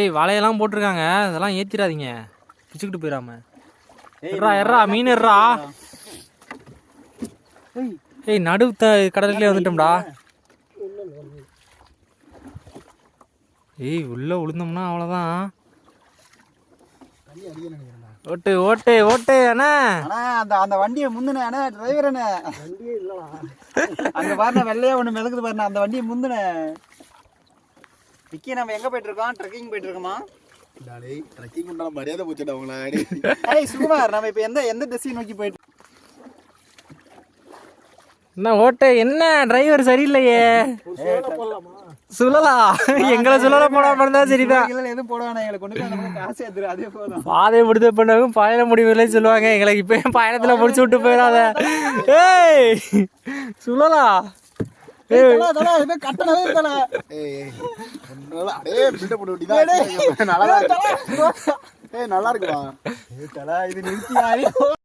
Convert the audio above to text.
ஏய் வலையெல்லாம் போட்டிருக்காங்க. அதெல்லாம் ஏத்திராதீங்க பிச்சுக்கிட்டு போயிடாம. எர்ரா எர்ரா மீன் எர்ரா ஏய் நடு கடலுக்குள்ளே வந்துட்டோம்டா. ஏய் உள்ள விழுந்தோம்னா அவ்வளோதான். ஓட்டு ஓட்டு ஓட்டு அண்ணா. அண்ணா அந்த அந்த வண்டியை முந்தின அண்ணா டிரைவர் அண்ணா. வண்டியே இல்லடா. அங்க பாருண்ணா வெள்ளையா ஒண்ணு மிதக்குது பாருண்ணா அந்த வண்டியை முந்தின. விக்கி நம்ம எங்க போயிட்டு இருக்கோம் ட்ரெக்கிங் போயிட்டு இருக்கோமா டாலே ட்ரெக்கிங் உண்டான மரியாதை போச்சுடா உங்களா ஏய் சுகுமார் நம்ம இப்ப எந்த எந்த திசையை நோக்கி போயிட்டு என்ன ஓட்டு என்ன? டிரைவர் சரியில்லையே. சுழலா? எங்களை சுழல போடாம இருந்தா சரிதான் எதுவும் போட வேணாம். எங்களை கொண்டு காசு எடுத்துரு அதே போதும். பாதை முடித பண்ணவும் பயண முடிவுகளே சொல்லுவாங்க. எங்களுக்கு இப்போ பயணத்துல முடிச்சு விட்டு போயிடாத. ஏய் சுழலா. நல்லா தான் இருக்கு. ஏய் நல்லா இருக்குமா?